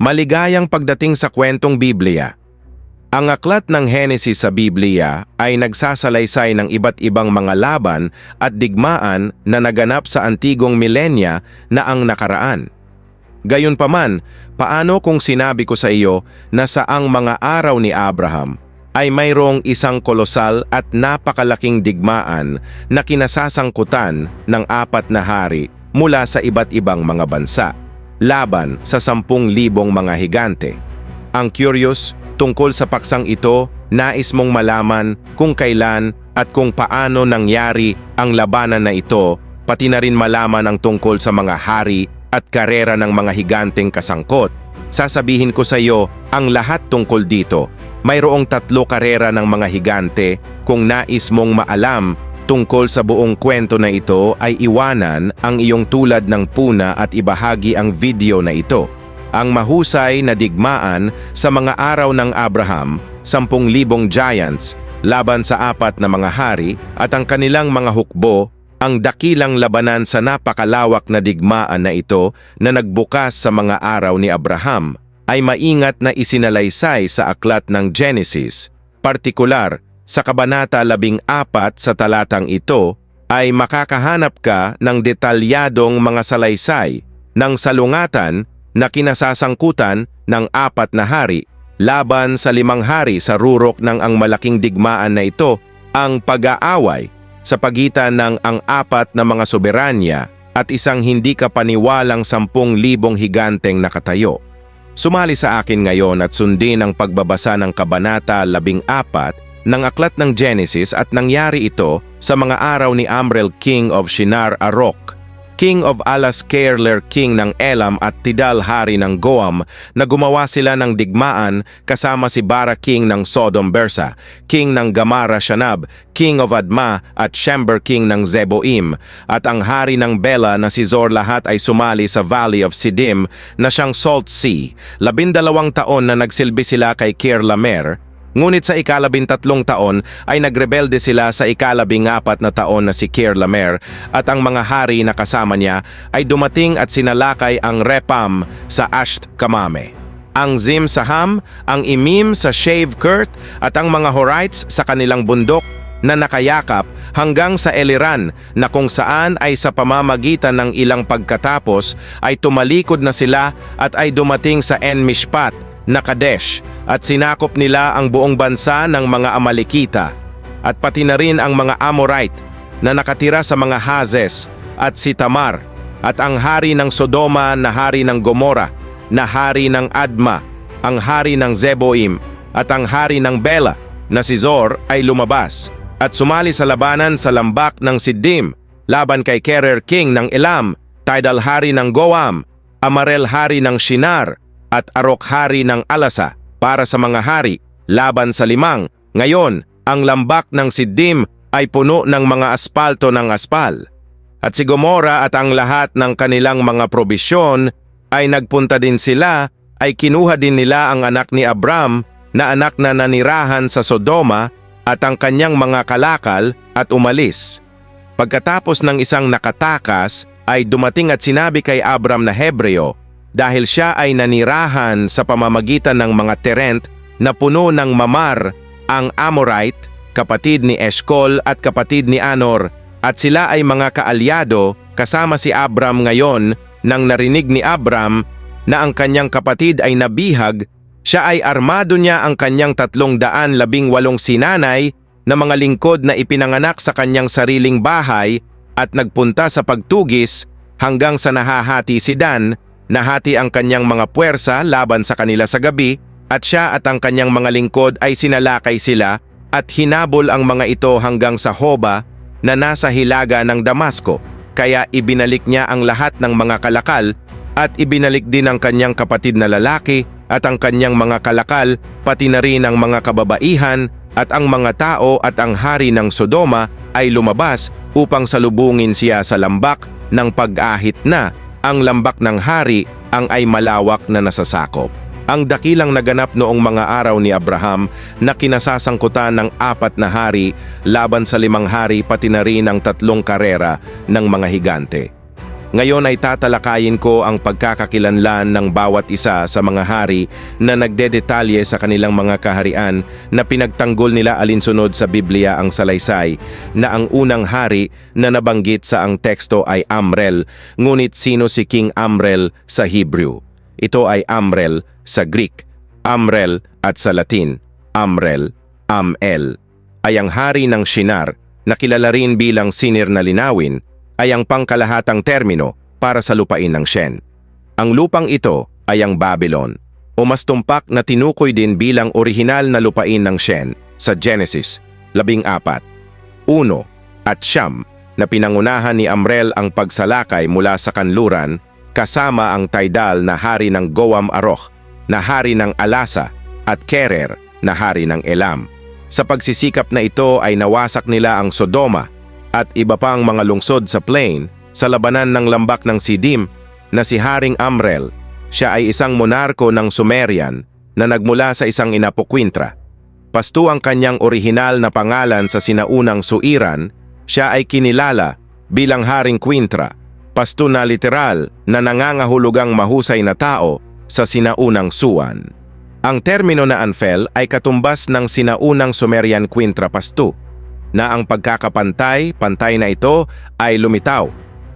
Maligayang pagdating sa kwentong Biblia. Ang aklat ng Henesis sa Biblia ay nagsasalaysay ng iba't ibang mga laban at digmaan na naganap sa antigong milenya na ang nakaraan. Gayunpaman, paano kung sinabi ko sa iyo na saang mga araw ni Abraham ay mayroong isang kolosal at napakalaking digmaan na kinasasangkutan ng apat na hari mula sa iba't ibang mga bansa, laban sa sampung libong mga higante. Ang curious tungkol sa paksang ito, nais mong malaman kung kailan at kung paano nangyari ang labanan na ito, pati na rin malaman ang tungkol sa mga hari at karera ng mga higanteng kasangkot. Sasabihin ko sa iyo ang lahat tungkol dito. Mayroong tatlo karera ng mga higante kung nais mong maalam tungkol sa buong kwento na ito ay iwanan ang iyong tulad ng puna at ibahagi ang video na ito. Ang mahusay na digmaan sa mga araw ng Abraham, sampung libong giants, laban sa apat na mga hari at ang kanilang mga hukbo, ang dakilang labanan sa napakalawak na digmaan na ito na nagbukas sa mga araw ni Abraham ay maingat na isinalaysay sa aklat ng Genesis, partikular sa Kabanata 14 sa talatang ito ay makakahanap ka ng detalyadong mga salaysay ng salungatan na kinasasangkutan ng apat na hari laban sa limang hari sa rurok ng ang malaking digmaan na ito ang pag-aaway sa pagitan ng ang apat na mga soberanya at isang hindi kapaniwalang sampung libong higanteng nakatayo. Sumali sa akin ngayon at sundin ang pagbabasa ng Kabanata 14 ng aklat ng Genesis at nangyari ito sa mga araw ni Amrel King of Shinar Arok, King of Alas Kerler King ng Elam at Tidal Hari ng Goam na gumawa sila ng digmaan kasama si Bara King ng Sodom Bersa, King ng Gamara Shanab, King of Adma at Shember King ng Zeboim at ang hari ng Bela na si Zor lahat ay sumali sa Valley of Sidim na siyang Salt Sea. Labindalawang taon na nagsilbi sila kay Kir Lamer Ngunit sa ikalabintatlong taon ay nagrebelde sila sa ikalabing apat na taon na si Kier Lamer at ang mga hari na kasama niya ay dumating at sinalakay ang Repam sa Asht Kamame. Ang Zim sa Ham, ang Imim sa Shave Kurt at ang mga Horites sa kanilang bundok na nakayakap hanggang sa Eliran na kung saan ay sa pamamagitan ng ilang pagkatapos ay tumalikod na sila at ay dumating sa En Mishpat na Kadesh at sinakop nila ang buong bansa ng mga Amalekita at pati na rin ang mga Amorite na nakatira sa mga Hazes at si Tamar at ang hari ng Sodoma na hari ng Gomora na hari ng Adma, ang hari ng Zeboim at ang hari ng Bela na si Zor ay lumabas at sumali sa labanan sa lambak ng Siddim laban kay Kerer King ng Elam, Tidal hari ng Goam, Amarel hari ng Shinar at Arok hari ng Alasa para sa mga hari laban sa limang. Ngayon, ang lambak ng Siddim ay puno ng mga aspalto ng aspal. At si Gomora at ang lahat ng kanilang mga probisyon ay nagpunta din sila ay kinuha din nila ang anak ni Abram na anak na nanirahan sa Sodoma at ang kanyang mga kalakal at umalis. Pagkatapos ng isang nakatakas ay dumating at sinabi kay Abram na Hebreo, dahil siya ay nanirahan sa pamamagitan ng mga terent na puno ng mamar ang Amorite, kapatid ni Eshkol at kapatid ni Anor, at sila ay mga kaalyado kasama si Abram ngayon nang narinig ni Abram na ang kanyang kapatid ay nabihag, siya ay armado niya ang kanyang tatlong daan labing walong sinanay na mga lingkod na ipinanganak sa kanyang sariling bahay at nagpunta sa pagtugis hanggang sa nahahati si Dan Nahati ang kanyang mga puwersa laban sa kanila sa gabi at siya at ang kanyang mga lingkod ay sinalakay sila at hinabol ang mga ito hanggang sa Hoba na nasa hilaga ng Damasco. Kaya ibinalik niya ang lahat ng mga kalakal at ibinalik din ang kanyang kapatid na lalaki at ang kanyang mga kalakal pati na rin ang mga kababaihan at ang mga tao at ang hari ng Sodoma ay lumabas upang salubungin siya sa lambak ng pag-ahit na ang lambak ng hari ang ay malawak na nasasakop. Ang dakilang naganap noong mga araw ni Abraham na kinasasangkutan ng apat na hari laban sa limang hari pati na rin ang tatlong karera ng mga higante. Ngayon ay tatalakayin ko ang pagkakakilanlan ng bawat isa sa mga hari na nagdedetalye sa kanilang mga kaharian na pinagtanggol nila alinsunod sa Biblia ang salaysay na ang unang hari na nabanggit sa ang teksto ay Amrel, ngunit sino si King Amrel sa Hebrew? Ito ay Amrel sa Greek, Amrel at sa Latin, Amrel, Amel, ay ang hari ng Shinar na kilala rin bilang Sinir na Linawin ay ang pangkalahatang termino para sa lupain ng Shen. Ang lupang ito ay ang Babylon, o mas tumpak na tinukoy din bilang orihinal na lupain ng Shen sa Genesis 14. Uno at Siyam na pinangunahan ni Amrel ang pagsalakay mula sa kanluran kasama ang Taidal na hari ng Goam Aroch, na hari ng Alasa at Kerer na hari ng Elam. Sa pagsisikap na ito ay nawasak nila ang Sodoma at iba pang mga lungsod sa plain sa labanan ng lambak ng Sidim na si Haring Amrel. Siya ay isang monarko ng Sumerian na nagmula sa isang inapokwintra. Pasto ang kanyang orihinal na pangalan sa sinaunang Suiran, siya ay kinilala bilang Haring Quintra, pasto na literal na nangangahulugang mahusay na tao sa sinaunang Suan. Ang termino na Anfel ay katumbas ng sinaunang Sumerian Quintra Pastu, na ang pagkakapantay, pantay na ito ay lumitaw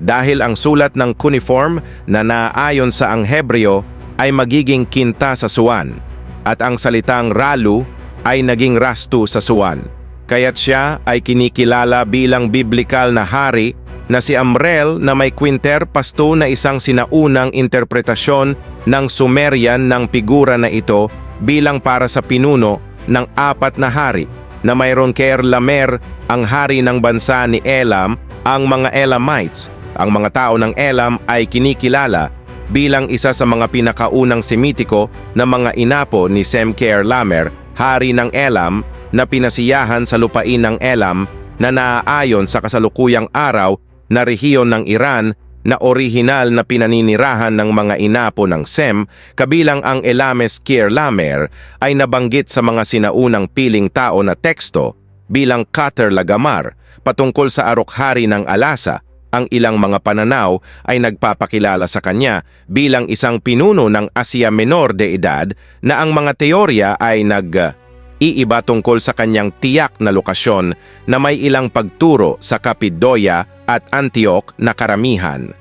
dahil ang sulat ng cuneiform na naayon sa ang Hebreo ay magiging kinta sa suwan at ang salitang ralu ay naging rastu sa suwan. Kaya't siya ay kinikilala bilang biblikal na hari na si Amrel na may quinter pasto na isang sinaunang interpretasyon ng Sumerian ng figura na ito bilang para sa pinuno ng apat na hari na mayroon Ker Lamer, ang hari ng bansa ni Elam, ang mga Elamites. Ang mga tao ng Elam ay kinikilala bilang isa sa mga pinakaunang Semitiko na mga inapo ni Semker Lamer, hari ng Elam, na pinasiyahan sa lupain ng Elam na naaayon sa kasalukuyang araw na rehiyon ng Iran na orihinal na pinaninirahan ng mga inapo ng Sem, kabilang ang Elames Kier Lamer, ay nabanggit sa mga sinaunang piling tao na teksto bilang Kater Lagamar patungkol sa arokhari ng Alasa. Ang ilang mga pananaw ay nagpapakilala sa kanya bilang isang pinuno ng Asia Menor de edad na ang mga teorya ay nag iiba tungkol sa kanyang tiyak na lokasyon na may ilang pagturo sa Kapidoya at Antioch na karamihan.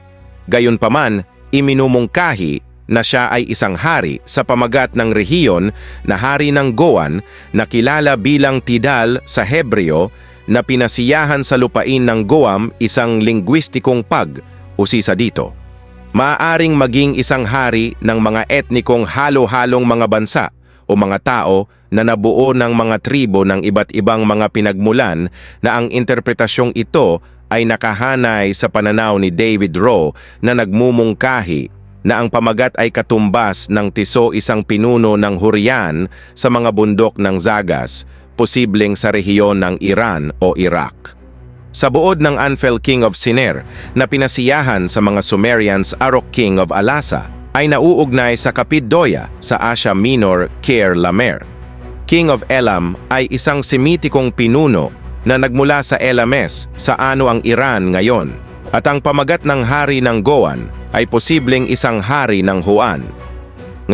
Gayunpaman, iminumungkahi na siya ay isang hari sa pamagat ng rehiyon na hari ng Goan na kilala bilang Tidal sa Hebreo na pinasiyahan sa lupain ng Goam isang lingwistikong pag, usisa dito. Maaaring maging isang hari ng mga etnikong halo-halong mga bansa o mga tao na nabuo ng mga tribo ng iba't ibang mga pinagmulan na ang interpretasyong ito ay nakahanay sa pananaw ni David Rowe na nagmumungkahi na ang pamagat ay katumbas ng tiso isang pinuno ng Huryan sa mga bundok ng Zagas, posibleng sa rehiyon ng Iran o Iraq. Sa buod ng Anfel King of Siner na pinasiyahan sa mga Sumerians Arok King of Alasa, ay nauugnay sa Kapiddoya sa Asia Minor Ker Lamer. King of Elam ay isang Semitikong pinuno na nagmula sa Elames sa ano ang Iran ngayon at ang pamagat ng hari ng Goan ay posibleng isang hari ng Huan.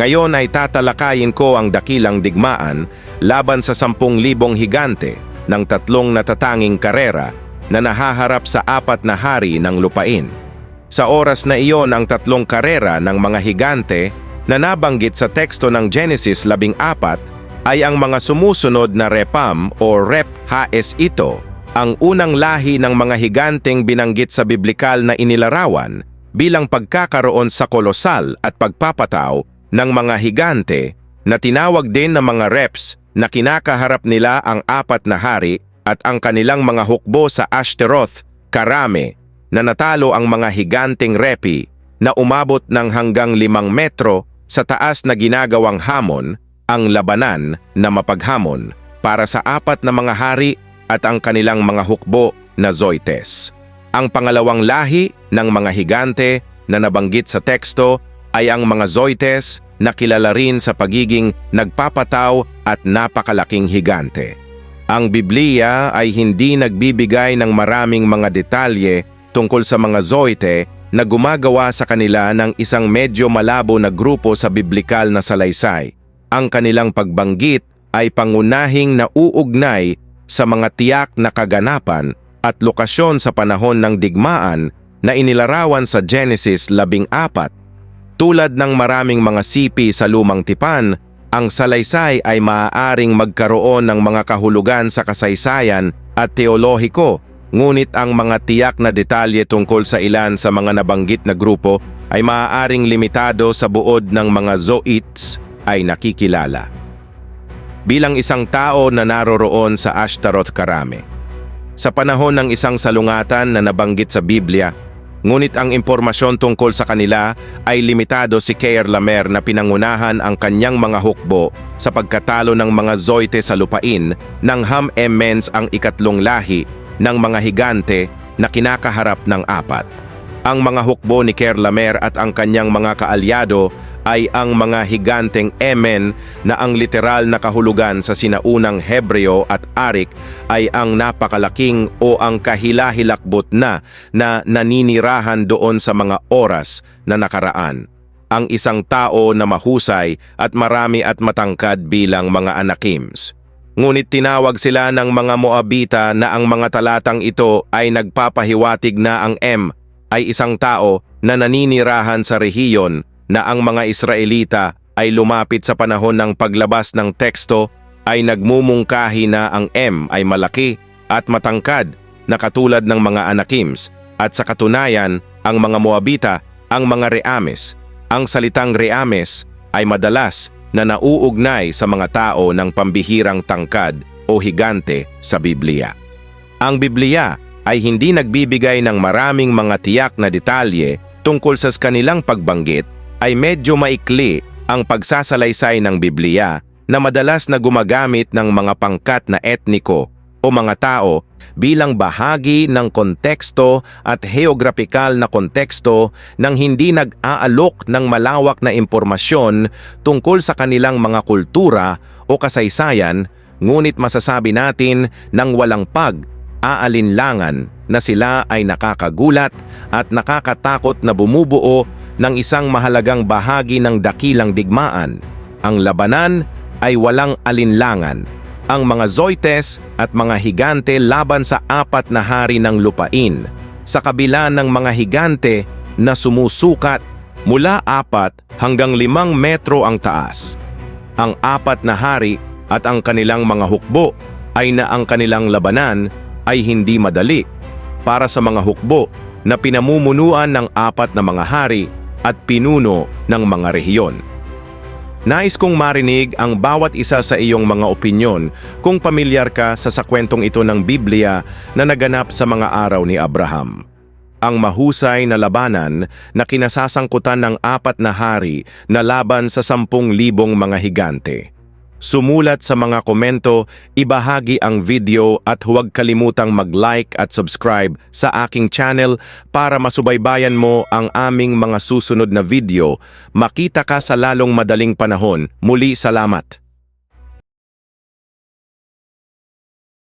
Ngayon ay tatalakayin ko ang dakilang digmaan laban sa sampung libong higante ng tatlong natatanging karera na nahaharap sa apat na hari ng lupain. Sa oras na iyon ang tatlong karera ng mga higante na nabanggit sa teksto ng Genesis 14 ay ang mga sumusunod na Repam o Rep Haes ito, ang unang lahi ng mga higanteng binanggit sa biblikal na inilarawan bilang pagkakaroon sa kolosal at pagpapataw ng mga higante na tinawag din ng mga reps na kinakaharap nila ang apat na hari at ang kanilang mga hukbo sa Ashtaroth, Karame, na natalo ang mga higanteng repi na umabot ng hanggang limang metro sa taas na ginagawang hamon ang labanan na mapaghamon para sa apat na mga hari at ang kanilang mga hukbo na Zoites. Ang pangalawang lahi ng mga higante na nabanggit sa teksto ay ang mga Zoites na kilala rin sa pagiging nagpapataw at napakalaking higante. Ang Biblia ay hindi nagbibigay ng maraming mga detalye tungkol sa mga Zoite na gumagawa sa kanila ng isang medyo malabo na grupo sa biblikal na salaysay. Ang kanilang pagbanggit ay pangunahing nauugnay sa mga tiyak na kaganapan at lokasyon sa panahon ng digmaan na inilarawan sa Genesis 14. Tulad ng maraming mga sipi sa lumang tipan, ang salaysay ay maaaring magkaroon ng mga kahulugan sa kasaysayan at teolohiko, ngunit ang mga tiyak na detalye tungkol sa ilan sa mga nabanggit na grupo ay maaaring limitado sa buod ng mga zoites ay nakikilala. Bilang isang tao na naroroon sa Ashtaroth Karame, sa panahon ng isang salungatan na nabanggit sa Biblia, ngunit ang impormasyon tungkol sa kanila ay limitado si Keir Lamer na pinangunahan ang kanyang mga hukbo sa pagkatalo ng mga Zoite sa lupain ng Ham Emens ang ikatlong lahi ng mga higante na kinakaharap ng apat. Ang mga hukbo ni Keir Lamer at ang kanyang mga kaalyado ay ang mga higanteng Emen na ang literal na kahulugan sa sinaunang Hebreo at Arik ay ang napakalaking o ang kahilahilakbot na na naninirahan doon sa mga oras na nakaraan. Ang isang tao na mahusay at marami at matangkad bilang mga anakims. Ngunit tinawag sila ng mga Moabita na ang mga talatang ito ay nagpapahiwatig na ang M ay isang tao na naninirahan sa rehiyon na ang mga Israelita ay lumapit sa panahon ng paglabas ng teksto ay nagmumungkahi na ang M ay malaki at matangkad na katulad ng mga anakims at sa katunayan ang mga Moabita ang mga Reames. Ang salitang Reames ay madalas na nauugnay sa mga tao ng pambihirang tangkad o higante sa Biblia. Ang Biblia ay hindi nagbibigay ng maraming mga tiyak na detalye tungkol sa kanilang pagbanggit ay medyo maikli ang pagsasalaysay ng Biblia na madalas na gumagamit ng mga pangkat na etniko o mga tao bilang bahagi ng konteksto at geographical na konteksto nang hindi nag-aalok ng malawak na impormasyon tungkol sa kanilang mga kultura o kasaysayan ngunit masasabi natin ng walang pag aalinlangan na sila ay nakakagulat at nakakatakot na bumubuo ng isang mahalagang bahagi ng dakilang digmaan. Ang labanan ay walang alinlangan. Ang mga Zoites at mga higante laban sa apat na hari ng lupain sa kabila ng mga higante na sumusukat mula apat hanggang limang metro ang taas. Ang apat na hari at ang kanilang mga hukbo ay na ang kanilang labanan ay hindi madali para sa mga hukbo na pinamumunuan ng apat na mga hari at pinuno ng mga rehiyon. Nais kong marinig ang bawat isa sa iyong mga opinyon kung pamilyar ka sa sakwentong ito ng Biblia na naganap sa mga araw ni Abraham. Ang mahusay na labanan na kinasasangkutan ng apat na hari na laban sa sampung libong mga higante. Sumulat sa mga komento, ibahagi ang video at huwag kalimutang mag-like at subscribe sa aking channel para masubaybayan mo ang aming mga susunod na video. Makita ka sa lalong madaling panahon. Muli salamat!